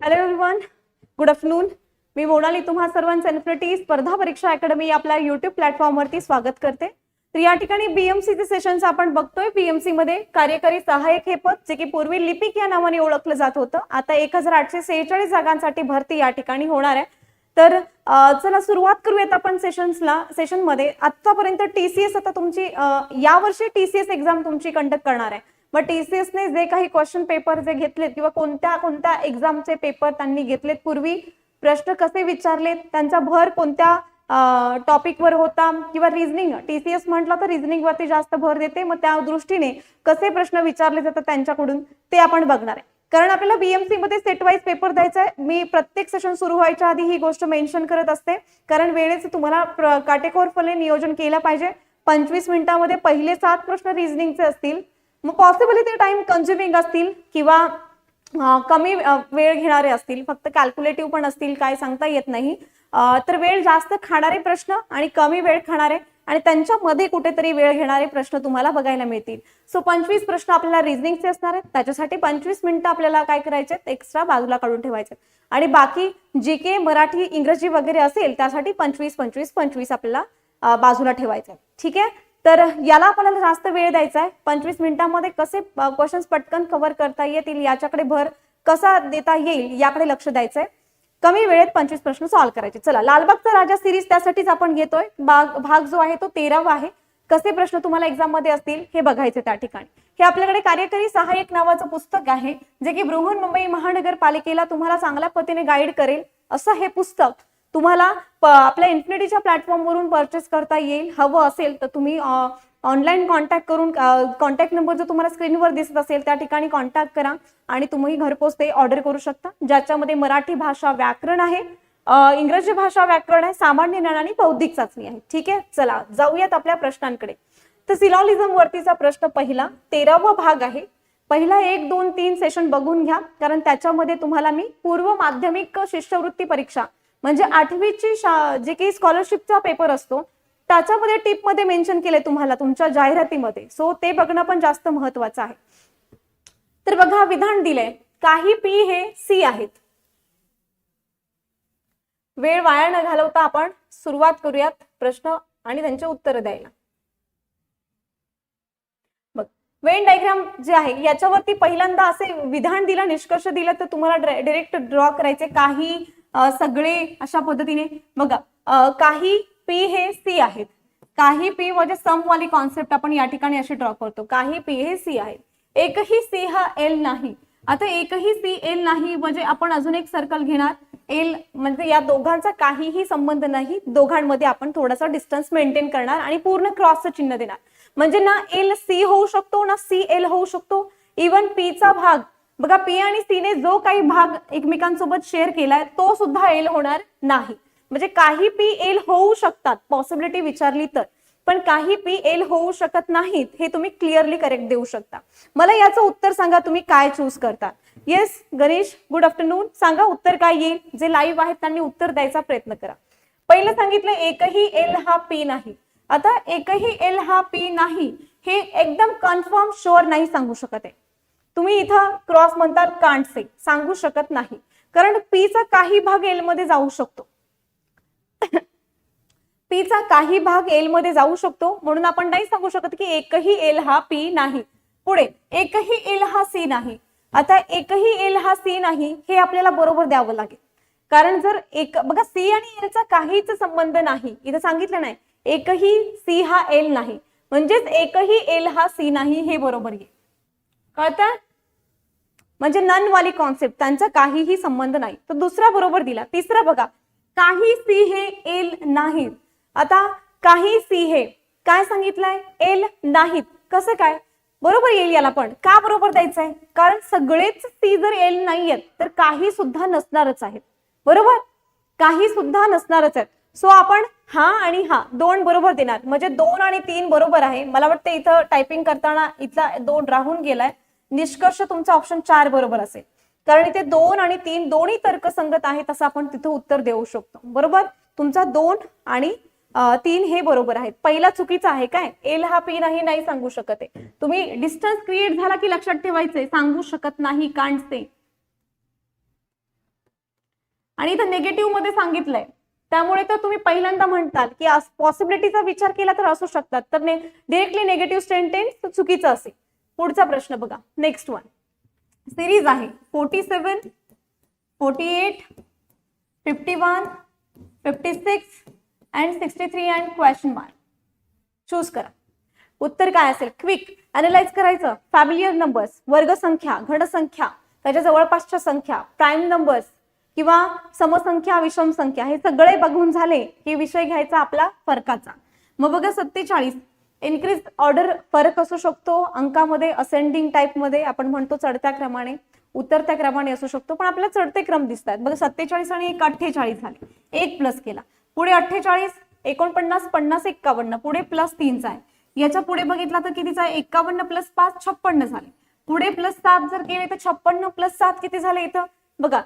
Hello everyone good afternoon मी मोनाली. तुम्हा सर्वांचं एनफ्रिटी स्पर्धा परीक्षा अकॅडमी आपल्या युट्यूब प्लॅटफॉर्मवरती स्वागत करते. तर या ठिकाणी बीएमसीचे सेशन्स आपण बघतोय. बीएमसी मध्ये कार्यकारी सहाय्यक हे पद जे की पूर्वी लिपिक या नावाने ओळखलं जात होतं. आता एक हजार आठशे सेहेचाळीस जागांसाठी भरती या ठिकाणी होणार आहे. तर चला सुरुवात करूयात आपण सेशन्सला सेशनमध्ये आतापर्यंत टीसीएस आता तुमची अं, यावर्षी टीसीएस एक्झाम तुमची कंडक्ट करणार आहे. मग टी सी एसने जे काही क्वेश्चन पेपर जे घेतलेत किंवा कोणत्या कोणत्या एक्झामचे पेपर त्यांनी घेतलेत पूर्वी प्रश्न कसे विचारलेत त्यांचा भर कोणत्या टॉपिकवर होता किंवा रिझनिंग टीसीएस म्हटलं तर रिझनिंग वरती जास्त भर देते. मग त्या दृष्टीने कसे प्रश्न विचारले जातात त्यांच्याकडून ते आपण बघणार आहे. कारण आपल्याला बीएमसी मध्ये सेट वाईज पेपर द्यायचा आहे. मी प्रत्येक सेशन सुरू व्हायच्या आधी ही गोष्ट मेन्शन करत असते. कारण वेळेचं तुम्हाला काटेकोरपणे नियोजन केलं पाहिजे. पंचवीस मिनिटांमध्ये पहिले सात प्रश्न रिझनिंगचे असतील. मग पॉसिबली ते टाइम कन्झ्युमिंग असतील किंवा कमी वेळ घेणारे असतील. फक्त कॅल्क्युलेटिव्ह पण असतील काय सांगता येत नाही. तर वेळ जास्त खाणारे प्रश्न आणि कमी वेळ खाणारे आणि त्यांच्यामध्ये कुठेतरी वेळ घेणारे प्रश्न तुम्हाला बघायला मिळतील. सो पंचवीस प्रश्न आपल्याला रिझनिंगचे असणार आहेत. त्याच्यासाठी पंचवीस मिनिटं आपल्याला काय करायचे एक्स्ट्रा बाजूला काढून ठेवायचे आणि बाकी जी के मराठी इंग्रजी वगैरे असेल त्यासाठी पंचवीस पंचवीस पंचवीस आपल्याला बाजूला ठेवायचं ठीक आहे? तर याला आपल्याला जास्त वेळ द्यायचा आहे. पंचवीस मिनिटांमध्ये कसे क्वेश्चन्स पटकन कव्हर करता येतील याच्याकडे भर कसा देता येईल याकडे लक्ष द्यायचंय. कमी वेळेत पंचवीस प्रश्न सॉल्व्ह करायचे. चला लालबागचा राजा सिरीज त्यासाठीच आपण घेतोय. भाग भाग जो आहे तो तेरावा आहे. कसे प्रश्न तुम्हाला एक्झाममध्ये असतील हे बघायचे त्या ठिकाणी. हे आपल्याकडे कार्यकारी सहाय्यक नावाचं पुस्तक आहे जे की बृहन्मुंबई महानगरपालिकेला तुम्हाला चांगल्या पतीने गाईड करेल. असं हे पुस्तक तुम्हाला आपल्या इन्फिनिटीच्या प्लॅटफॉर्मवरून परचेस करता येईल. हवं असेल तर तुम्ही ऑनलाईन कॉन्टॅक्ट करून कॉन्टॅक्ट नंबर जो तुम्हाला स्क्रीनवर दिसत असेल त्या ठिकाणी कॉन्टॅक्ट करा आणि तुम्ही घरपोच ते ऑर्डर करू शकता. ज्याच्यामध्ये मराठी भाषा व्याकरण आहे. इंग्रजी भाषा व्याकरण आहे. सामान्य ज्ञान आणि बौद्धिक चाचणी आहे. ठीक आहे? चला जाऊयात आपल्या प्रश्नांकडे. तर सिलॉलिझम वरतीचा प्रश्न पहिला तेरावा भाग आहे. पहिला एक दोन तीन सेशन बघून घ्या. कारण त्याच्यामध्ये तुम्हाला मी पूर्व माध्यमिक शिष्यवृत्ती परीक्षा म्हणजे आठवीची शा जे काही स्कॉलरशिपचा पेपर असतो त्याच्यामध्ये टिपमध्ये मेन्शन केले तुम्हाला तुमच्या जाहिरातीमध्ये. सो ते बघणं पण जास्त महत्वाचं आहे. तर बघा विधान दिलंय. काही पी हे सी आहेत. वेळ वाया न घालवता आपण सुरुवात करूयात प्रश्न आणि त्यांचे उत्तर द्यायला. बघ वेन डायग्राम जे आहे याच्यावरती पहिल्यांदा असे विधान दिलं निष्कर्ष दिलं तर तुम्हाला डायरेक्ट ड्रॉ करायचे. काही सगळे अशा पद्धतीने बघा काही पी हे सी आहेत. काही पी म्हणजे सम वाली कॉन्सेप्ट आपण या ठिकाणी अशी ड्रॉ करतो. काही पी हे सी आहेत. एकही सी हा एल नाही. आता एकही सी एल नाही म्हणजे आपण अजून एक सर्कल घेणार. एल म्हणजे या दोघांचा काहीही संबंध नाही. दोघांमध्ये आपण थोडासा डिस्टन्स मेंटेन करणार आणि पूर्ण क्रॉसचं चिन्ह देणार. म्हणजे ना एल सी होऊ शकतो ना सी एल होऊ शकतो. इवन पी चा भाग बघा पी आणि सी ने जो काही भाग एकमेकांसोबत शेअर केलाय तो सुद्धा एल होणार नाही. म्हणजे काही पी एल होऊ शकतात पॉसिबिलिटी विचारली तर. पण काही पी एल होऊ शकत नाहीत हे तुम्ही क्लिअरली करेक्ट देऊ शकता. मला याचं उत्तर सांगा तुम्ही काय चूज करता? येस गणेश गुड आफ्टरनून सांगा उत्तर काय येईल? जे लाईव्ह आहेत त्यांनी उत्तर द्यायचा प्रयत्न करा. पहिलं सांगितलं एकही एल हा पी नाही. आता एकही एल हा पी नाही हे एकदम कन्फर्म शुअर नाही सांगू शकत आहे. तुम्ही इथं क्रॉस म्हणतात कांटसे सांगू शकत नाही. कारण पी चा काही भाग एलमध्ये जाऊ शकतो. पी चा काही भाग एलमध्ये जाऊ शकतो. म्हणून आपण नाही सांगू शकत की एकही एल हा पी नाही. पुढे एकही एल हा सी नाही. आता एकही एल हा सी नाही हे आपल्याला बरोबर द्यावं लागेल. कारण जर एक बघा सी आणि एलचा काहीच संबंध नाही. इथं सांगितलं नाही. एकही सी हा एल नाही. म्हणजेच एकही एल हा सी नाही हे बरोबर येईल. कळतं? म्हणजे नन वाली कॉन्सेप्ट त्यांचा काहीही संबंध नाही. तर दुसरा बरोबर दिला. तिसरा बघा काही सी हे एल नाहीत. आता काही सी हे काय सांगितलंय? एल नाहीत. कसं काय? बरोबर येईल याला पण. का बरोबर द्यायचंय? कारण सगळेच सी जर एल नाही तर काही सुद्धा नसणारच आहेत. बरोबर? काही सुद्धा नसणारच आहेत. सो आपण हा आणि हा दोन बरोबर देणार. म्हणजे दोन आणि तीन बरोबर आहे. मला वाटतं इथं टायपिंग करताना इथला दोन राहून गेलाय. निष्कर्ष तुमचा ऑप्शन चार बरोबर असेल. कारण इथे दोन आणि तीन दोन्ही तर्कसंगत आहेत असं आपण तिथं उत्तर देऊ शकतो. बरोबर? तुमचा दोन आणि तीन हे बरोबर आहेत. पहिला चुकीचा आहे काय? एल हा पी नाही नाही सांगू शकत आहे. तुम्ही डिस्टन्स क्रिएट झाला की लक्षात ठेवायचंय सांगू शकत नाही कांडते. आणि इथं निगेटिव्हमध्ये सांगितलंय. त्यामुळे तर तुम्ही पहिल्यांदा म्हणताल की पॉसिबिलिटीचा विचार केला तर असू शकतात. तर डिरेक्टली निगेटिव्ह सेंटेन्स चुकीचं असेल. पुढचा प्रश्न बघा. नेक्स्ट वन सिरीज आहे. Forty seven forty eight fifty one fifty six and sixty three and question mark choose करा. उत्तर काय असेल? क्विक अनालाइज करायचं. फॅमिलियर नंबर्स वर्गसंख्या घनसंख्या त्याच्या जवळपासच्या संख्या प्राईम नंबर्स किंवा समसंख्या विषम संख्या हे सगळे बघून झाले की विषय घ्यायचा आपला फरकाचा. मग बघा सत्तेचाळीस. इन्क्रीज ऑर्डर फरक असू शकतो अंकामध्ये असेंडिंग टाईपमध्ये आपण म्हणतो चढत्या क्रमाने उतरत्या क्रमाने असू शकतो पण आपल्याला चढते क्रम दिसत आहेत बघा सत्तेचाळीस आणि एक अठ्ठेचाळीस झाले. एक प्लस केला. पुढे अठ्ठेचाळीस एकोणपन्नास पन्नास एक्कावन्न. पुढे प्लस तीनचा आहे. याच्यापुढे बघितला तर कितीचा आहे? एक्कावन्न प्लस पाच छप्पन्न झाले. पुढे प्लस सात जर केले तर छप्पन्न प्लस सात किती झाले इथं? बघा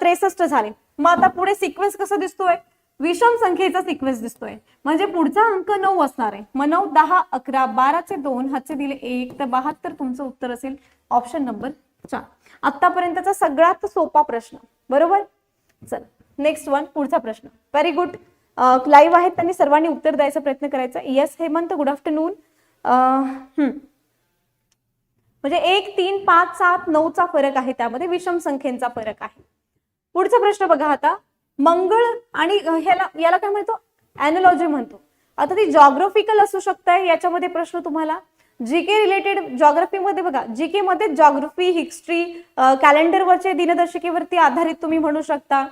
त्रेसष्ट झाले. मग आता पुढे सिक्वेन्स कसा दिसतोय? विषम संख्येचा सिक्वेन्स दिसतोय. म्हणजे पुढचा अंक नऊ असणार आहे. मग नऊ दहा अकरा बाराचे दोन हातचे दिले एक तर बहात्तर तुमचं उत्तर असेल ऑप्शन नंबर चार. आतापर्यंतचा सगळ्यात सोपा प्रश्न. बरोबर? चल नेक्स्ट वन पुढचा प्रश्न. व्हेरी गुड लाईव्ह आहेत त्यांनी सर्वांनी उत्तर द्यायचा प्रयत्न करायचा. येस हेमंत गुड आफ्टरनून म्हणजे एक तीन पाच सात नऊचा फरक आहे त्यामध्ये. विषम संख्येचा फरक आहे. पुढचा प्रश्न बघा आता. मंगळ आणि ह्याला याला काय म्हणतो? अॅनॉलॉजी म्हणतो. आता ती जॉग्राफिकल असू शकतं याच्यामध्ये प्रश्न तुम्हाला. जी के रिलेटेड जॉग्राफीमध्ये बघा जी के मध्ये जॉग्राफी हिस्ट्री कॅलेंडरवरचे दिनदर्शिकेवरती आधारित तुम्ही म्हणू शकता.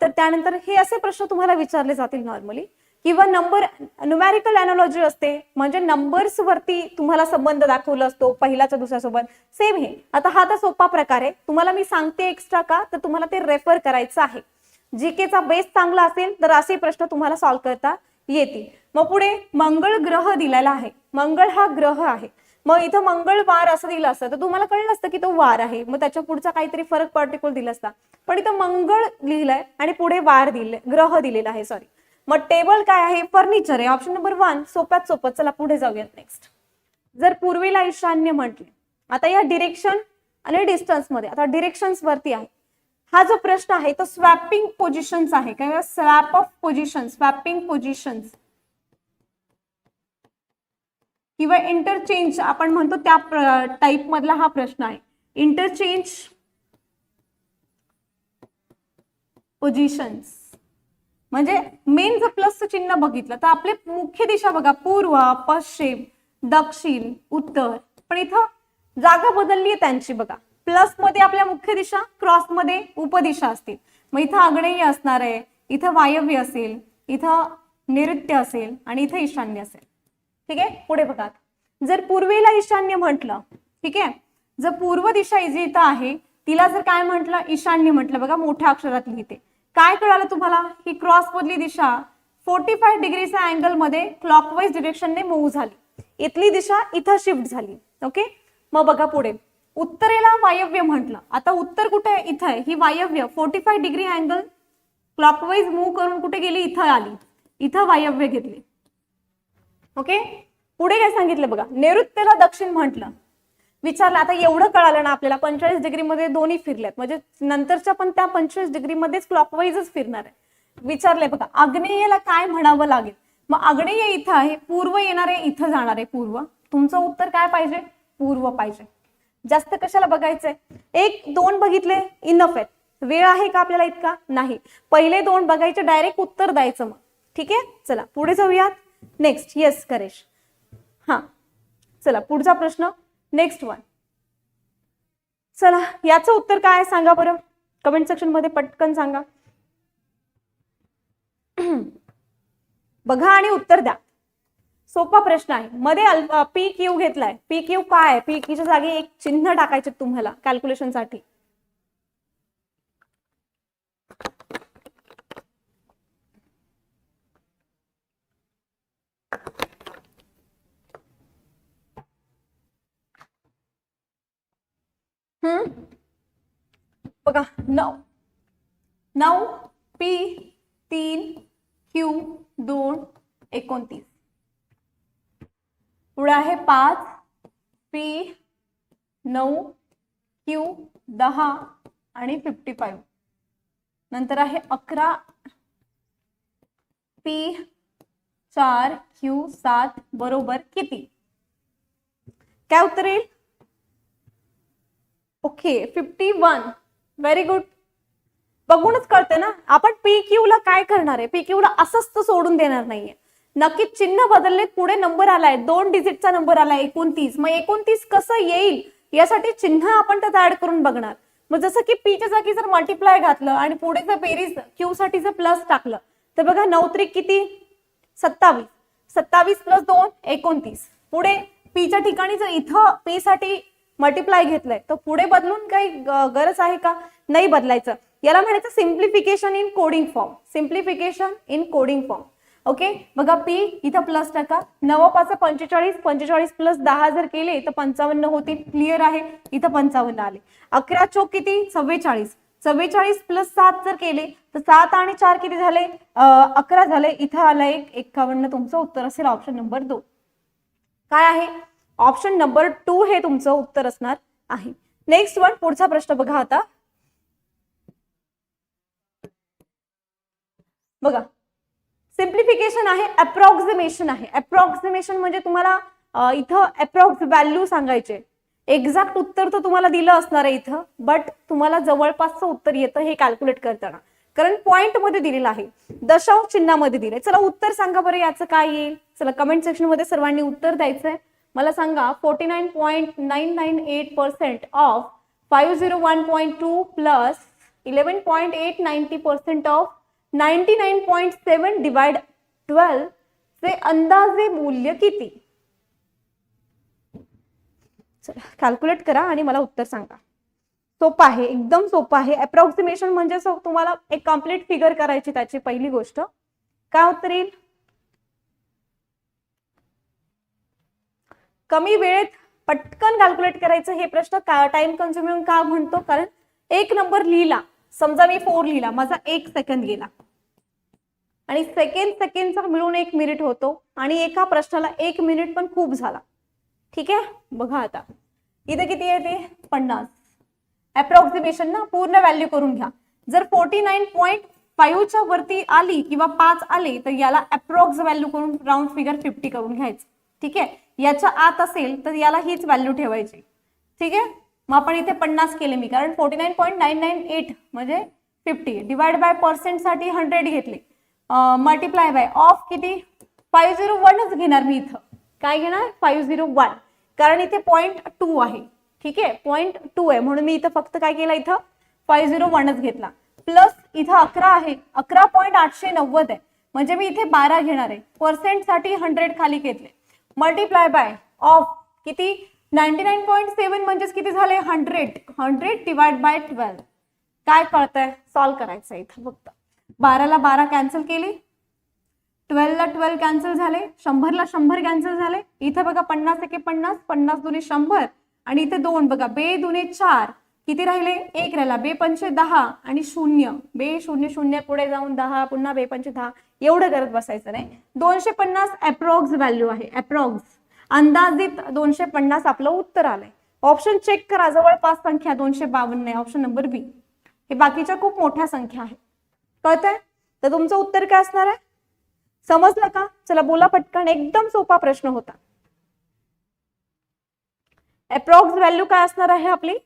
तर त्यानंतर हे असे प्रश्न तुम्हाला विचारले जातील नॉर्मली किंवा नंबर न्यूमॅरिकल अॅनॉलॉजी असते. म्हणजे नंबर्स वरती तुम्हाला संबंध दाखवला असतो पहिल्याच्या दुसऱ्यासोबत. सेम हे. आता हा तर सोपा प्रकार आहे. तुम्हाला मी सांगते एक्स्ट्रा का? तर तुम्हाला ते रेफर करायचं आहे. जीकेचा बेस चांगला असेल तर असे प्रश्न तुम्हाला सॉल्व्ह करता येतील. मग पुढे मंगळ ग्रह दिलेला आहे. मंगळ हा ग्रह आहे. मग इथं मंगळवार असं दिलं असतं तर तुम्हाला कळलं असतं की तो वार आहे. मग त्याच्या पुढचा काहीतरी फरक पर्टिक्युलर दिला असता. पण इथं मंगळ लिहिलंय आणि पुढे वार दिले ग्रह दिलेला आहे सॉरी मग टेबल काय आहे? फर्निचर आहे. ऑप्शन नंबर वन सोप्यात सोपत चला पुढे जाऊयात नेक्स्ट जर पूर्वेला ईशान्य म्हटले आता या डिरेक्शन आणि डिस्टन्समध्ये आता डिरेक्शन्स वरती आहे. हा जो प्रश्न आहे तो स्वॅपिंग पोझिशन्स आहे. काय swap of position swapping positions किंवा इंटरचेंज आपण म्हणतो त्या टाईप मधला हा प्रश्न आहे. इंटरचेंज पोझिशन्स म्हणजे मेन जर प्लसचं चिन्ह बघितलं तर आपले मुख्य दिशा बघा पूर्व पश्चिम दक्षिण उत्तर. पण इथं जागा बदलली आहे त्यांची बघा. प्लसमध्ये आपल्या मुख्य दिशा क्रॉसमध्ये उपदिशा असतील. मग इथं आग्नेय असणार आहे इथं वायव्य असेल इथं नैऋत्य असेल आणि इथं ईशान्य असेल. ठीक आहे? पुढे बघा. जर पूर्वेला ईशान्य म्हटलं ठीक आहे? जर पूर्व दिशा जी इथं आहे तिला जर काय म्हटलं? ईशान्य म्हटलं. बघा मोठ्या अक्षरात लिहिते. काय कळालं तुम्हाला? ही क्रॉस मधली दिशा फोर्टी फाय डिग्रीच्या अँगलमध्ये क्लॉकवाईज डिरेक्शनने मूव्ह झाली. इथली दिशा इथं शिफ्ट झाली. ओके मग बघा पुढे. उत्तरेला वायव्य म्हटलं. आता उत्तर कुठे आहे? इथं आहे. ही वायव्य forty five degree angle clockwise move करून कुठे गेली? इथं आली. इथं वायव्य घेतली. ओके पुढे काय सांगितलं बघा. नैऋत्येला दक्षिण म्हटलं. विचारलं आता एवढं कळालं ना आपल्याला पंचेचाळीस डिग्रीमध्ये दोन्ही फिरल्यात. म्हणजे नंतरच्या पण त्या पंचेचाळीस डिग्रीमध्येच क्लॉकवाईजच फिरणार आहे. विचारलंय बघा आग्नेयला काय म्हणावं लागेल? मग आग्नेय इथं आहे पूर्व येणार आहे इथं जाणार आहे पूर्व. तुमचं उत्तर काय पाहिजे? पूर्व पाहिजे. जास्त कशाला बघायचंय? एक दोन बघितले इनफ आहेत. वेळ आहे का आपल्याला इतका? नाही. पहिले दोन बघायचे डायरेक्ट उत्तर द्यायचं मग. ठीक आहे? चला पुढे जाऊयात. Next yes correct. हा. चला पुढचा प्रश्न. नेक्स्ट वन चला याचं उत्तर काय आहे सांगा बरं. कमेंट सेक्शनमध्ये पटकन सांगा. बघा आणि उत्तर द्या. सोपा प्रश्न आहे. मध्ये पी क्यू घेतलाय. पी क्यू काय? पी क्यूच्या जागी एक चिन्ह टाकायचे तुम्हाला कॅल्क्युलेशनसाठी. हम्म? बघा नऊ. नऊ पी तीन क्यू दोन एकोणतीस. पुढे आहे पाच पी नऊ क्यू दहा आणि फिफ्टी फाईव्ह नंतर आहे अकरा पी चार क्यू सात बरोबर किती? काय उत्तर येईल? Okay fifty one very good बघूनच कळते ना? आपण पी क्यू ला काय करणार आहे? पी क्यू ला असंच तर सोडून देणार नाहीये. नक्कीच चिन्ह बदलले पुढे नंबर आलाय दोन डिजिटचा नंबर आलाय एकोणतीस. मग एकोणतीस कसं येईल? यासाठी चिन्ह आपण त्यात ऍड करून बघणार. मग जसं की पीच्या जागी जर मल्टिप्लाय घातलं आणि पुढे जर बेरीज क्यू साठी जर प्लस टाकलं तर बघा नऊ त्रिक किती? सत्तावीस. सत्तावीस प्लस दोन एकोणतीस. पुढे पीच्या ठिकाणी जर इथं पी साठी मल्टिप्लाय घेतलंय तर पुढे बदलून काही ग- गरज आहे का? नाही बदलायचं. याला म्हणायचं simplification in coding form simplification in coding form okay? बघा पी इथं प्लस टाका. नवा पाच पंचेचाळीस पंचेचाळीस प्लस दहा जर केले तर पंचावन्न होतील. क्लिअर आहे? इथं पंचावन्न आले. अकरा चोक किती? चव्वेचाळीस चव्वेचाळीस प्लस सात जर केले तर सात आणि चार किती झाले? अकरा झाले. इथं आलं एक. एक्कावन्न तुमचं उत्तर असेल ऑप्शन नंबर दोन. काय आहे? ऑप्शन नंबर टू हे तुमचं उत्तर असणार आहे. नेक्स्ट वन पुढचा प्रश्न बघा आता. बघा सिम्प्लिफिकेशन आहे अप्रॉक्सिमेशन आहे. अप्रॉक्सिमेशन म्हणजे तुम्हाला इथं अप्रॉक्स व्हॅल्यू सांगायचे. एक्झॅक्ट उत्तर तर तुम्हाला दिलं असणार आहे इथं बट तुम्हाला जवळपासचं उत्तर येतं हे कॅल्क्युलेट करताना. कारण पॉइंटमध्ये दिलेलं आहे. दशांश चिन्हामध्ये दिलंय. चला उत्तर सांगा बरं याचं काय येईल? चला कमेंट सेक्शनमध्ये सर्वांनी उत्तर द्यायचंय. मला सांगा forty nine point nine nine eight percent of five zero one point two plus eleven point eight ninety percent of ninety nine point seven divide twelve चे अंदाजे मूल्य किती? चला कॅल्क्युलेट करा आणि मला उत्तर सांगा. सोपं आहे एकदम सोपं आहे. अप्रॉक्सिमेशन म्हणजे तुम्हाला एक कंप्लीट फिगर करायची त्याची पहिली गोष्ट. काय उत्तर येईल? कमी वेळेत पटकन कॅल्क्युलेट करायचं हे प्रश्न का टाइम कन्झ्युमिंग का म्हणतो? कारण एक नंबर लिहिला. समजा मी फोर लिहिला माझा एक सेकंद गेला. आणि सेकंड सेकंडचा मिळून एक मिनिट होतो. आणि एका प्रश्नाला एक मिनिट पण खूप झाला. ठीक आहे? बघा आता. इथे किती येते पन्नास. अप्रॉक्सिमेशन ना पूर्ण व्हॅल्यू करून घ्या. जर फोर्टी नाईन पॉईंट फाईव्हच्या वरती आली किंवा पाच आली तर याला अप्रॉक्स व्हॅल्यू करून राऊंड फिगर फिफ्टी करून घ्यायचं. ठीक आहे? याच्या आत असेल तर याला हीच व्हॅल्यू ठेवायची. ठीक आहे? मग आपण इथे पन्नास केले मी. कारण forty nine point nine nine eight म्हणजे फिफ्टी डिवाइड बाय पर्सेंटसाठी हंड्रेड घेतले. मल्टिप्लाय बाय ऑफ किती? फाईव्ह झिरो वनच घेणार मी इथं. काय घेणार? फाईव्ह झिरो वन कारण इथे पॉईंट टू आहे. ठीक आहे? पॉईंट टू आहे. म्हणून मी इथं फक्त काय केलं इथं? फाईव्ह झिरो वनच घेतला. प्लस इथं अकरा आहे. अकरा पॉईंट आठशे नव्वद आहे. म्हणजे मी इथे बारा घेणार आहे. पर्सेंटसाठी हंड्रेड खाली घेतले. मल्टिप्लाय बाय ऑफ किती? नाईन्टी नाईन पॉईंट सेवन म्हणजेच किती झाले? Hundred hundred divide by twelve काय कळतंय? सॉल्व्ह करायचं इथं फक्त. बाराला बारा कॅन्सल केली. ट्वेल्वला ट्वेल्व कॅन्सल झाले. शंभरला शंभर कॅन्सल झाले. इथे बघा पन्नास एके पन्नास पन्नास दुने शंभर. आणि इथे दोन बघा बे दुने चार. किती राहिले? एक राहिला. बे पंचे दहा आणि शून्य. बे शून्य शून्य पुढे जाऊन दहा पुन्हा बे पंचे दहा. एवढं करत बसायचं नाही. दोनशे पन्नास अप्रॉक्स व्हॅल्यू आहे. अप्रॉक्स अंदाजित दोनशे पन्नास आपलं उत्तर आलंय. ऑप्शन चेक करा. जवळपास संख्या दोनशे बावन्न आहे. ऑप्शन नंबर बी हे बाकीच्या खूप मोठ्या संख्या आहे कळतंय? तर तुमचं उत्तर काय असणार आहे? समजलं का? चला बोला पटकन. एकदम सोपा प्रश्न होता. अप्रॉक्स व्हॅल्यू काय असणार आहे आपली?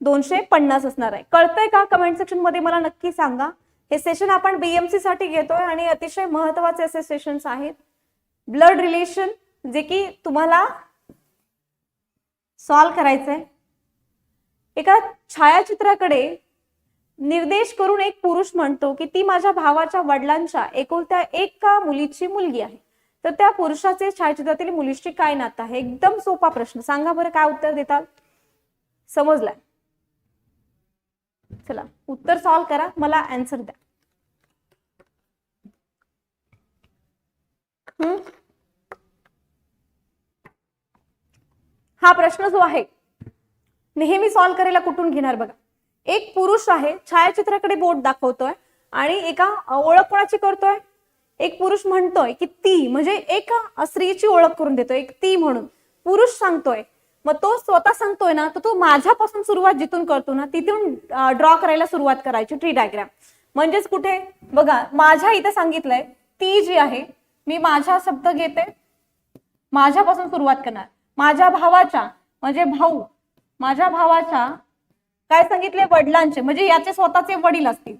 दोनशे पन्नास असणार आहे. कळतंय का? कमेंट सेक्शनमध्ये मला नक्की सांगा. हे सेशन आपण बीएमसी साठी घेतोय आणि अतिशय महत्त्वाचे असे सेशन्स आहेत. ब्लड रिलेशन जे की तुम्हाला सॉल्व करायचंय. एका छायाचित्राकडे निर्देश करून एक पुरुष म्हणतो की ती माझ्या भावाच्या वडिलांच्या एकुलत्या एका मुलीची मुलगी आहे. तर त्या पुरुषाचे छायाचित्रातील मुलीशी काय नातं आहे? एकदम सोपा प्रश्न. सांगा बरं काय उत्तर देतात समजलाय. चला उत्तर सॉल्व करा. मला अँसर द्या. हम्म? हा प्रश्न जो आहे नेहमी सॉल्व करायला कुठून घेणार बघा. एक पुरुष आहे छायाचित्राकडे बोट दाखवतोय आणि एका ओळख कोणाची करतोय? एक पुरुष म्हणतोय की ती म्हणजे एक स्त्रीची ओळख करून देतो एक ती म्हणून. पुरुष सांगतोय. मग तो स्वतः सांगतोय ना तर तो माझ्यापासून सुरुवात जिथून करतो ना तिथून ड्रॉ करायला सुरुवात करायची ट्री डायग्राम म्हणजेच कुठे? बघा माझ्या इथे सांगितलंय ती जी आहे मी माझा शब्द घेते माझ्यापासून सुरुवात करणार. माझ्या भावाच्या म्हणजे भाऊ माझ्या भावाच्या काय सांगितले? वडिलांचे. म्हणजे याचे स्वतःचे वडील असतील.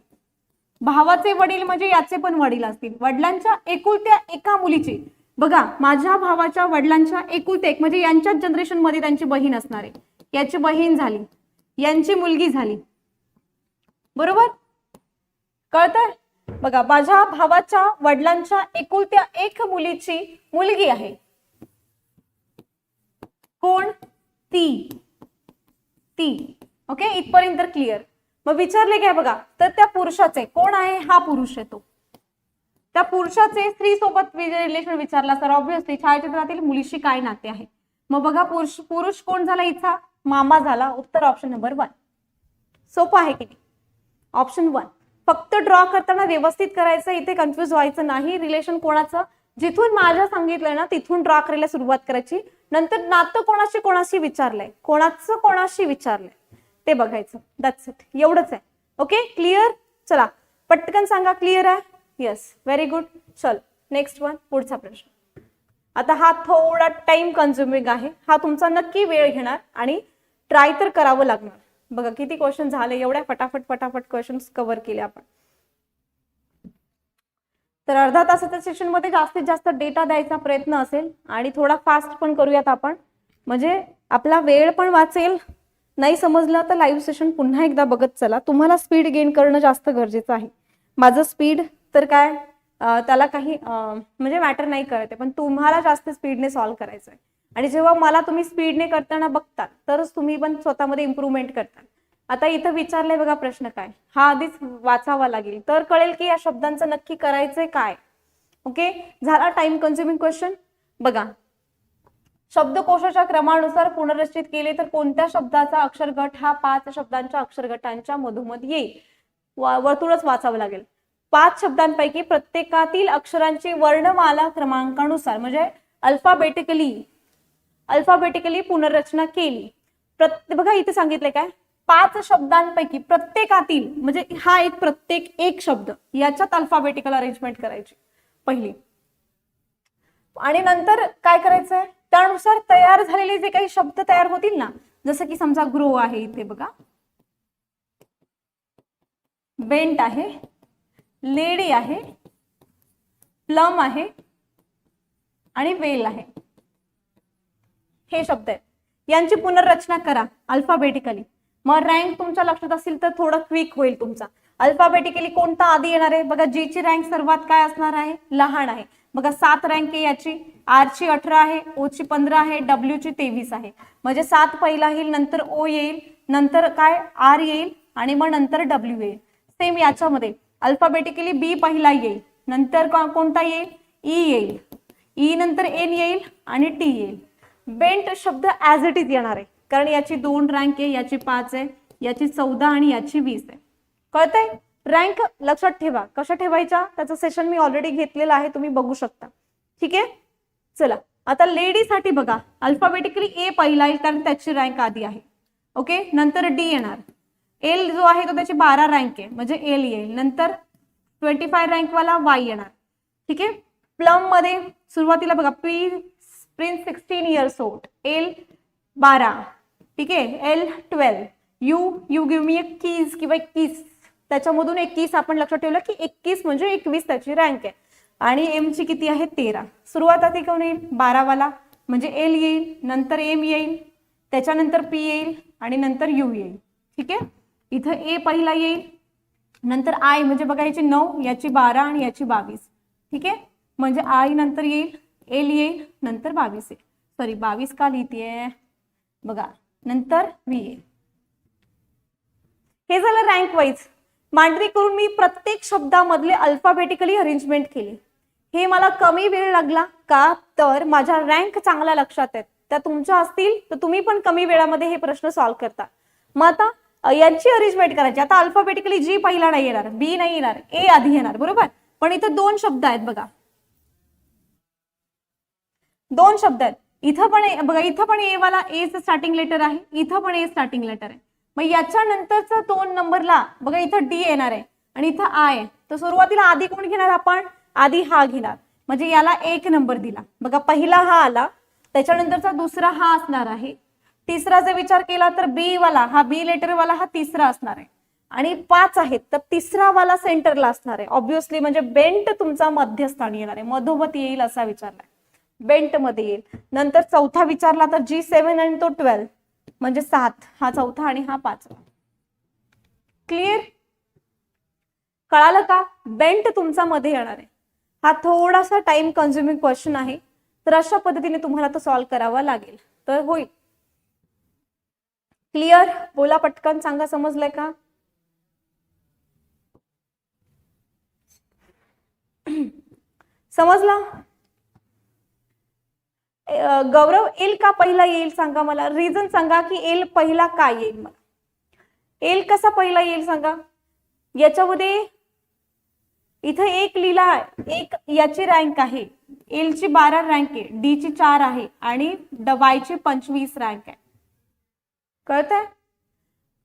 भावाचे वडील म्हणजे याचे पण वडील असतील. वडिलांच्या एकुलत्या एका मुलीची. बघा माझ्या भावाच्या वडिलांच्या एकुलते एक म्हणजे यांच्याच जनरेशनमध्ये त्यांची बहीण असणार आहे. याची बहीण झाली. यांची मुलगी झाली. बरोबर? कळतंय बघा माझ्या भावाच्या वडिलांच्या एकुलत्या एक मुलीची मुलगी आहे. कोण? ती. ती. ओके? इथपर्यंत क्लिअर मग विचारले काय बघा तर त्या पुरुषाचे कोण आहे? हा पुरुष येतो त्या पुरुषाचे स्त्री सोबत रिलेशन विचारला तर ऑब्विसली छायाचित्रातील मुलीशी काय नाते आहे? मग बघा पुरुष पुरुष कोण झाला इथला मामा झाला. उत्तर ऑप्शन नंबर वन सोपं आहे की नाही? ऑप्शन वन फक्त ड्रॉ करताना व्यवस्थित करायचं इथे कन्फ्युज व्हायचं नाही. रिलेशन कोणाचं? जिथून माझ्या सांगितलंय ना तिथून ड्रॉ करायला सुरुवात करायची. नंतर नातं कोणाशी कोणाशी विचारलंय? कोणाचं कोणाशी विचारलंय? ते बघायचं. दॅट्स इट एवढंच आहे. ओके क्लिअर चला. पटकन सांगा क्लिअर आहे? येस व्हेरी गुड चल. नेक्स्ट वन पुढचा प्रश्न. आता हा थोडा टाइम कन्झ्युमिंग आहे. हा तुमचा नक्की वेळ घेणार आणि ट्राय तर करावं लागणार. बघा किती क्वेश्चन झाले एवढ्या? फटाफट फटाफट क्वेश्चन्स कव्हर केले आपण. तर अर्धा तासाच्या सेशनमध्ये जास्तीत जास्त डेटा द्यायचा प्रयत्न असेल आणि थोडा फास्ट पण करूयात आपण. म्हणजे आपला वेळ पण वाचेल. नाही समजलं तर लाईव्ह सेशन पुन्हा एकदा बघत चला. तुम्हाला स्पीड गेन करणं जास्त गरजेचं आहे. माझं स्पीड तर काय त्याला काही म्हणजे मॅटर नाही करत आहे पण तुम्हाला जास्त स्पीडने सॉल्व्ह करायचं आहे आणि जेव्हा मला तुम्ही स्पीडने करताना बघता तरच तुम्ही पण स्वतःमध्ये इम्प्रूव्हमेंट करता आता इथं विचारलंय बघा प्रश्न काय. हा आधीच वाचावा लागेल. तर कळेल की या शब्दांचं नक्की करायचंय काय. ओके झाला टाइम कन्झ्युमिंग क्वेश्चन बघा. शब्दकोशाच्या क्रमानुसार पुनर्रचित केले तर कोणत्या शब्दाचा अक्षरगट हा पाच शब्दांच्या अक्षरगटांच्या मधोमध येईल? वर्तुळच वाचावं लागेल. पाच शब्दांपैकी प्रत्येकातील अक्षरांची वर्णमाला क्रमांकानुसार म्हणजे अल्फाबेटिकली अल्फाबेटिकली पुनर्रचना केली. प्रत्ये बघा इथे सांगितले काय? पाच शब्दांपैकी प्रत्येकातील म्हणजे हा एक प्रत्येक एक शब्द याच्यात अल्फाबेटिकल अरेंजमेंट करायची पहिली. आणि नंतर काय करायचंय? त्यानुसार तयार झालेले जे काही शब्द तयार होतील ना जसं की समजा ग्रो आहे इथे बघा. बेंट आहे. लेडी आहे. प्लम आहे. आणि वेल आहे. हे शब्द आहेत. यांची पुनर्रचना करा अल्फाबेटिकली मग रँक तुमच्या लक्षात असेल तर थोडं क्विक होईल तुमचा. अल्फाबेटिकली कोणता आधी येणार आहे? बघा जी ची रँक सर्वात काय असणार आहे? लहान आहे. बघा सात रँक आहे याची. आर ची अठरा आहे ओ ची पंधरा आहे डब्ल्यू ची तेवीस आहे. म्हणजे सात पहिला येईल नंतर ओ येईल नंतर काय? आर येईल आणि मग नंतर डब्ल्यू येईल. सेम याच्यामध्ये. अल्फाबेटिकली बी पहिला येईल नंतर कोणता येईल? ई येईल. ई नंतर एन येईल आणि टी येईल. बेंट शब्द ऍज इट इज येणार आहे. कारण याची दोन रँक आहे याची पाच आहे याची चौदा आणि याची वीस आहे. कळतंय? रँक लक्षात ठेवा. कशा ठेवायच्या? त्याचं सेशन मी ऑलरेडी घेतलेलं आहे तुम्ही बघू शकता. ठीक आहे? चला. आता लेडीसाठी बघा. अल्फाबेटिकली ए पहिला येईल कारण त्याची रँक आधी आहे. ओके नंतर डी येणार. एल जो आहे तो त्याची बारा रँक आहे. म्हणजे एल येईल. नंतर ट्वेंटी फाय रँकवाला वाय येणार. ठीक आहे? प्लममध्ये सुरुवातीला बघा. P prince sixteen years old L बारा. ठीक आहे? L twelve you you give me a keys किंवा किस त्याच्यामधून एकवीस आपण लक्षात ठेवलं की एकवीस म्हणजे एकवीस त्याची रँक आहे. आणि एम ची किती आहे? तेरा. सुरुवात आधी कोण येईल? बारावाला. म्हणजे एल येईल नंतर एम येईल त्याच्यानंतर पी येईल आणि नंतर यू येईल. ठीक आहे? इथं ए पहिला येईल नंतर आय म्हणजे बघा याची नऊ याची बारा आणि याची बावीस. ठीक आहे? म्हणजे आय नंतर येईल एल येईल नंतर बावीस येईल. सॉरी बावीस का लिहितीये? बघा. नंतर व्ही येईल. हे झालं रँक वाईज मांडणी करून मी प्रत्येक शब्दामधले अल्फाबेटिकली अरेंजमेंट केली. हे मला कमी वेळ लागला का? तर माझ्या रँक चांगल्या लक्षात आहेत. त्या तुमच्या असतील तर तुम्ही पण कमी वेळामध्ये हे प्रश्न सॉल्व्ह करता. मग आता यांची अरेंजमेंट करायची. आता अल्फाबेटिकली जी पहिला नाही येणार बी नाही येणार ए आधी येणार बरोबर? पण इथे दोन शब्द आहेत बघा. दोन शब्द आहेत. इथं पण बघा इथं पण ए वाला ए स्टार्टिंग लेटर आहे इथं पण ए स्टार्टिंग लेटर आहे. मग याच्या नंतरचा दोन नंबरला बघा इथं डी येणार आहे आणि इथं आय तर सुरुवातीला आधी कोण घेणार आपण? आधी हा घेणार. म्हणजे याला एक नंबर दिला. बघा पहिला हा आला. त्याच्यानंतरचा दुसरा हा असणार आहे. तिसरा जर विचार केला तर बी वाला हा बी लेटर वाला हा तिसरा असणार आहे. आणि पाच आहेत तर तिसरा वाला सेंटरला असणार आहे. ऑब्विसली म्हणजे बेंट तुमचा मध्यस्थानी येणार आहे. मधोमध येईल असा विचारलाय. बेंटमध्ये येईल. नंतर चौथा विचारला तर जी सेव्हन आणि तो ट्वेल्व म्हणजे सात हा चौथा आणि हा पाचवा. क्लिअर कळालं का? बेंट तुमचा मध्ये येणार आहे. हा थोडासा टाइम कन्झ्युमिंग क्वेश्चन आहे. तर अशा पद्धतीने तुम्हाला तो सॉल्व्ह करावा लागेल. तर होईल. क्लिअर बोला पटकन. सांगा समजलंय का? समजला? गौरव एल का पहिला येईल सांगा मला? रिझन सांगा की एल पहिला का येईल मला? एल कसा पहिला येईल सांगा? याच्यामध्ये इथं एक लिहिला आहे. एक याची रँक आहे. एल ची बारा रँक आहे. डी ची चार आहे. आणि वायची पंचवीस रँक आहे. कळतंय?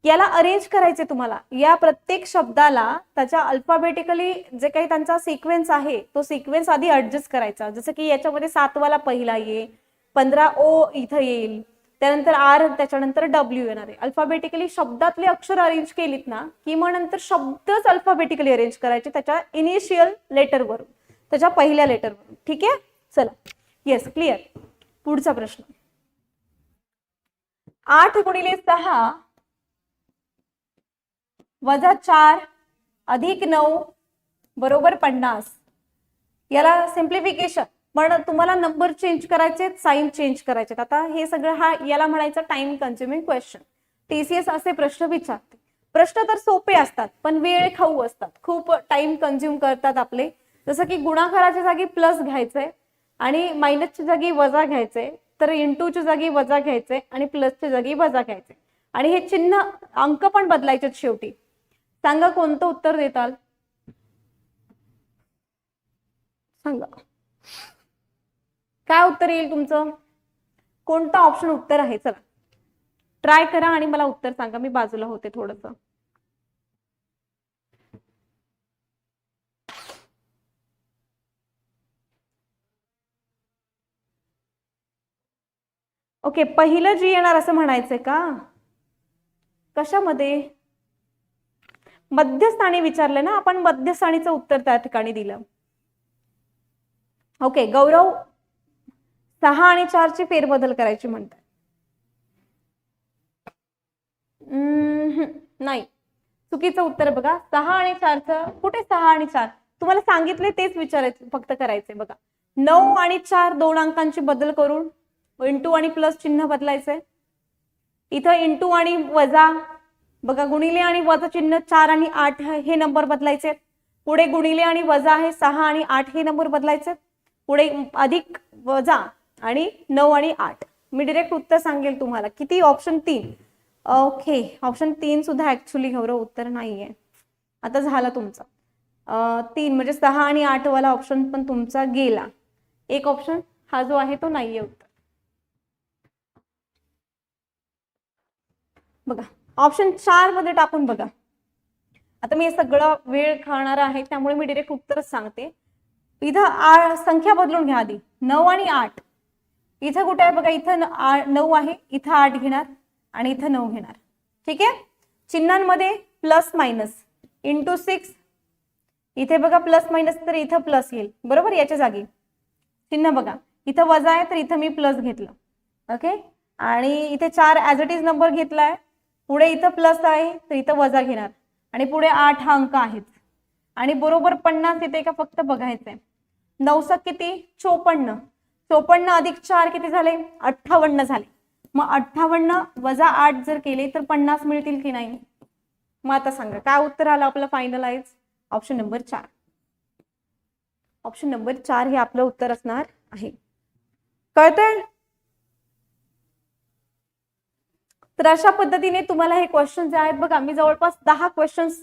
याला अरेंज करायचे तुम्हाला. या प्रत्येक शब्दाला त्याच्या अल्फाबेटिकली जे काही त्यांचा सिक्वेन्स आहे तो सिक्वेन्स आधी ऍडजस्ट करायचा. जसं की याच्यामध्ये सातवाला पहिला ये पंधरा ओ इथं येईल त्यानंतर आर त्याच्यानंतर डब्ल्यू येणार आहे. अल्फाबेटिकली शब्दातले अक्षर अरेंज केलीत ना की मग नंतर शब्दच अल्फाबेटिकली अरेंज करायचे त्याच्या इनिशियल लेटरवरून त्याच्या पहिल्या लेटरवरून ठीक आहे? चला. येस क्लिअर पुढचा प्रश्न. आठ गुणिले सहा वजा चार अधिक नऊ बरोबर पन्नास. याला सिम्प्लिफिकेशन पण तुम्हाला नंबर चेंज करायचे साईन चेंज करायचे आता हे सगळं हा याला म्हणायचं टाइम कन्झ्युमिंग क्वेश्चन टीसीएस असे प्रश्न विचारते. प्रश्न तर सोपे असतात पण वेळ खाऊ असतात. खूप टाइम कन्झ्युम करतात आपले. जसं की गुणाकाराच्या जागी प्लस घ्यायचंय आणि मायनसच्या जागी वजा घ्यायचंय तर इंटूच्या जागी वजा घ्यायचंय आणि प्लसच्या जागी वजा घ्यायचे आणि हे चिन्ह अंक पण बदलायचे शेवटी. सांगा कोणतं उत्तर देताल? सांगा. काय उत्तर येईल तुमचं? कोणतं ऑप्शन उत्तर आहे? चला. ट्राय करा आणि मला उत्तर सांगा. मी बाजूला होते थोडस. ओके पहिलं जी येणार असं म्हणायचंय का? कशामध्ये? मध्यस्थानी विचारलं ना आपण मध्यस्थानीचं उत्तर त्या ठिकाणी दिलं. ओके गौरव सहा आणि चारची फेरबदल करायची म्हणतात. नाही. चुकीचं उत्तर बघा. सहा आणि चारचं कुठे सहा आणि चार? तुम्हाला सांगितले तेच विचारायचे फक्त करायचे बघा. नऊ आणि चार दोन अंकांची बदल करून इंटू आणि प्लस चिन्ह बदलायचंय इथं इंटू आणि वजा बघा गुणिले आणि वजा चिन्ह चार आणि आठ हे नंबर बदलायचे. पुढे गुणिले आणि वजा आहे सहा आणि आठ हे नंबर बदलायचे. पुढे अधिक वजा आणि नऊ आणि आठ. मी डिरेक्ट उत्तर सांगेल तुम्हाला. किती? ऑप्शन तीन. ओके ऑप्शन तीन सुद्धा ऍक्च्युली गौरव उत्तर नाहीये. आता झाला तुमचा. तीन म्हणजे सहा आणि आठ वाला ऑप्शन पण तुमचा गेला. एक ऑप्शन हा जो आहे तो नाहीये उत्तर. बघा. ऑप्शन चारमध्ये टाकून बघा. आता मी हे सगळं वेळ खाणार आहे त्यामुळे मी डिरेक्ट उत्तरच सांगते. इथं आ- संख्या बदलून घ्या आधी. नऊ आणि आठ. इथं कुठे आहे बघा इथं नऊ आहे. इथं आठ घेणार आणि इथं नऊ घेणार. ठीक आहे? चिन्हांमध्ये प्लस मायनस इंटू सिक्स इथे बघा प्लस मायनस तर इथं प्लस येईल. बरोबर? याच्या जागी. चिन्ह बघा. इथं वजा आहे तर इथं मी प्लस घेतलं. ओके आणि इथे चार ऍज इट इज नंबर घेतलाय. पुढे इथं प्लस आहे तर इथं वजा घेणार. आणि पुढे आठ हा अंक आहेत. आणि बरोबर पन्नास येते का फक्त बघायचंय. नऊसक किती? चोपन्न. चोपन्न अधिक चार किती झाले? अठ्ठावन्न झाले. मग अठ्ठावन्न वजा आठ जर केले तर पन्नास मिळतील की नाही? मग आता सांगा काय उत्तर आलं आपलं फायनलाइज ऑप्शन नंबर चार. ऑप्शन नंबर चार हे आपलं उत्तर असणार आहे. कळतंय? तर अशा पद्धतीने तुम्हाला हे क्वेश्चन जे आहेत बघा मी जवळपास दहा क्वेश्चन्स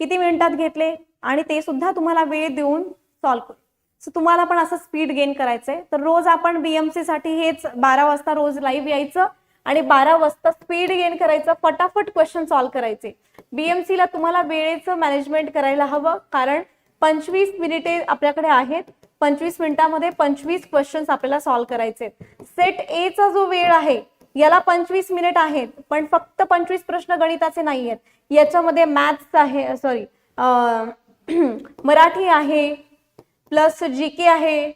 किती मिनिटात घेतले आणि ते सुद्धा तुम्हाला वेळ देऊन सॉल्व्ह करू. सो तुम्हाला पण असं स्पीड गेन करायचंय. तर रोज आपण बीएमसी साठी हेच बारा वाजता रोज लाईव्ह यायचं आणि बारा वाजता स्पीड गेन करायचं फटाफट क्वेश्चन सॉल्व्ह करायचे. बीएमसी ला तुम्हाला वेळेचं मॅनेजमेंट करायला हवं कारण पंचवीस मिनिटे आपल्याकडे आहेत. पंचवीस मिनिटामध्ये पंचवीस क्वेश्चन्स आपल्याला सॉल्व्ह करायचे सेट ए चा जो वेळ आहे याला पंचवीस मिनिट आहेत पण फक्त पंचवीस प्रश्न गणिताचे नाही आहेत याच्यामध्ये मॅथ्स आहे सॉरी मराठी आहे प्लस जी के आहे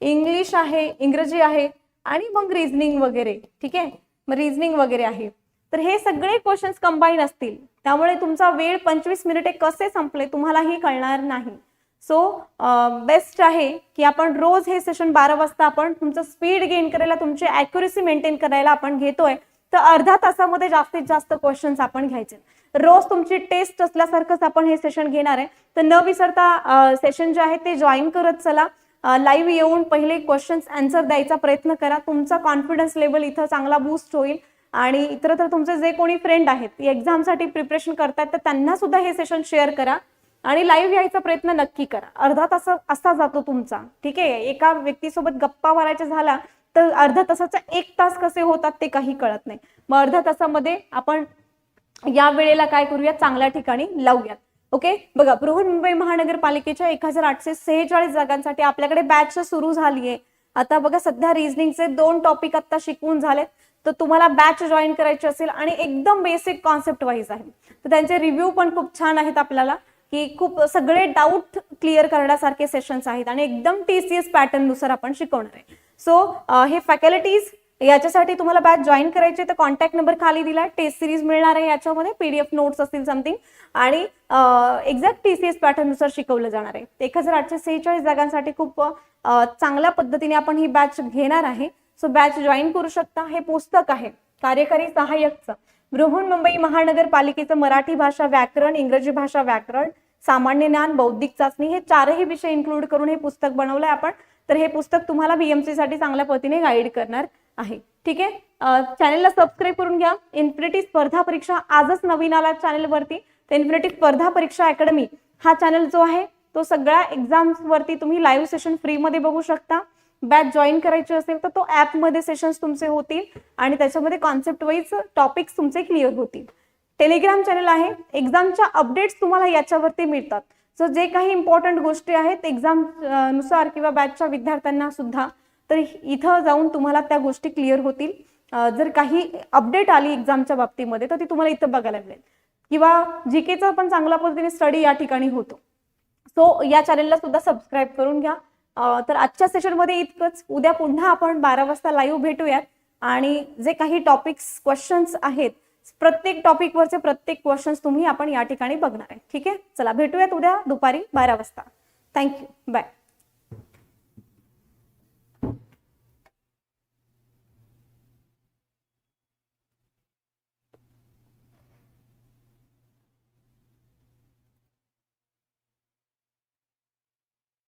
इंग्लिश आहे इंग्रजी आहे आणि मग रिझनिंग वगैरे ठीक आहे? मग रिझनिंग वगैरे आहे. तर हे सगळे क्वेश्चन्स कंबाईन असतील. त्यामुळे तुमचा वेळ पंचवीस मिनिटे कसे संपले तुम्हालाही कळणार नाही. सो बेस्ट आहे की आपण रोज हे सेशन बारा वाजता आपण तुमचं स्पीड गेन करायला तुमची अॅक्युरेसी मेंटेन करायला आपण घेतोय तर अर्धा तासामध्ये जास्तीत जास्त क्वेश्चन्स आपण घ्यायचे. रोज तुमची टेस्ट असल्यासारखंच आपण हे सेशन घेणार आहे. तर न विसरता सेशन जे आहे ते जॉईन करत चला. लाईव्ह येऊन पहिले क्वेश्चन्स आन्सर द्यायचा प्रयत्न करा. तुमचा कॉन्फिडन्स लेवल इथं चांगला बूस्ट होईल. आणि इतरत्र तुमचे जे कोणी फ्रेंड आहेत एक्झामसाठी प्रिपरेशन करतात तर त्यांना सुद्धा हे सेशन शेअर करा. आणि लाईव्ह यायचा प्रयत्न नक्की करा. अर्धा तास असा जातो तुमचा. ठीक आहे? एका व्यक्तीसोबत गप्पा मारायचा झाला तर अर्धा तासाचा एक तास कसे होतात ते काही कळत नाही. मग अर्ध्या तासामध्ये आपण या वेळेला काय करूया चांगल्या ठिकाणी लावूयात. ओके? बघा बृहन्मुंबई महानगरपालिकेच्या एक हजार आठशे सेहेचाळीस जागांसाठी आपल्याकडे बॅच सुरू झाली आहे आता बघा सध्या रिझनिंगचे दोन टॉपिक आता शिकवून झालेत. तर तुम्हाला बॅच जॉईन करायची असेल आणि एकदम बेसिक कॉन्सेप्ट वाईज आहे. तर त्यांचे रिव्ह्यू पण खूप छान आहेत आपल्याला. की खूप सगळे डाऊट क्लिअर करण्यासारखे सेशन्स आहेत आणि एकदम टी सी एस पॅटर्ननुसार आपण शिकवणार आहे. सो हे फॅकल्टीज याच्यासाठी तुम्हाला बॅच जॉईन करायची तर कॉन्टॅक्ट नंबर खाली दिलाय टेस्ट सिरीज मिळणार आहे याच्यामध्ये. पीडीएफ नोट्स असतील समथिंग आणि एक्झॅक्ट टी सी एस पॅटर्ननुसार शिकवलं जाणार आहे. एक हजार आठशे सेहेचाळीस जागांसाठी खूप चांगल्या पद्धतीने आपण ही बॅच घेणार आहे. सो बॅच जॉईन करू शकता. हे पुस्तक आहे. कार्यकारी सहाय्यकचं. बृहन्मुंबई महानगरपालिकेचं मराठी भाषा व्याकरण इंग्रजी भाषा व्याकरण सामान्य ज्ञान बौद्धिक चाचणी हे चारही विषय इन्क्लूड करून हे पुस्तक बनवलंय आपण. तर हे पुस्तक तुम्हाला बीएमसी साठी चांगल्या पद्धतीने गाईड करणार आहे. ठीक आहे? चॅनेलला सबस्क्राईब करून घ्या. इन्फिनिटी स्पर्धा परीक्षा आजच नवीन आला चॅनेलवरती तर इन्फिनिटी स्पर्धा परीक्षा अकॅडमी हा चॅनल जो आहे तो सगळ्या एक्झाम्स वरती तुम्ही लाईव्ह सेशन फ्रीमध्ये बघू शकता. बॅच जॉईन करायची असेल तर तो ॲपमध्ये सेशन्स तुमचे होतील आणि त्याच्यामध्ये कॉन्सेप्ट वाईज टॉपिक्स तुमचे क्लिअर होतील. टेलिग्राम चॅनल आहे. एक्झामच्या अपडेट्स तुम्हाला याच्यावरती मिळतात. सो जे काही इम्पॉर्टंट गोष्टी आहेत एक्झामनुसार किंवा बॅचच्या विद्यार्थ्यांना सुद्धा तर इथं जाऊन तुम्हाला त्या गोष्टी क्लिअर होतील. जर काही अपडेट आली एक्झामच्या बाबतीमध्ये तर ती तुम्हाला इथं बघायला मिळेल. किंवा जीकेचा पण चांगल्या पद्धतीने स्टडी या ठिकाणी होतो. सो या चॅनलला सुद्धा सबस्क्राईब करून घ्या. तर आजच्या सेशनमध्ये इतकंच. उद्या पुन्हा आपण बारा वाजता लाईव्ह भेटूयात. आणि जे काही टॉपिक्स क्वेश्चन्स आहेत प्रत्येक टॉपिकवरचे प्रत्येक क्वेश्चन्स तुम्ही आपण या ठिकाणी बघणार आहे. ठीक आहे? चला भेटूयात उद्या दुपारी बारा वाजता. Thank you bye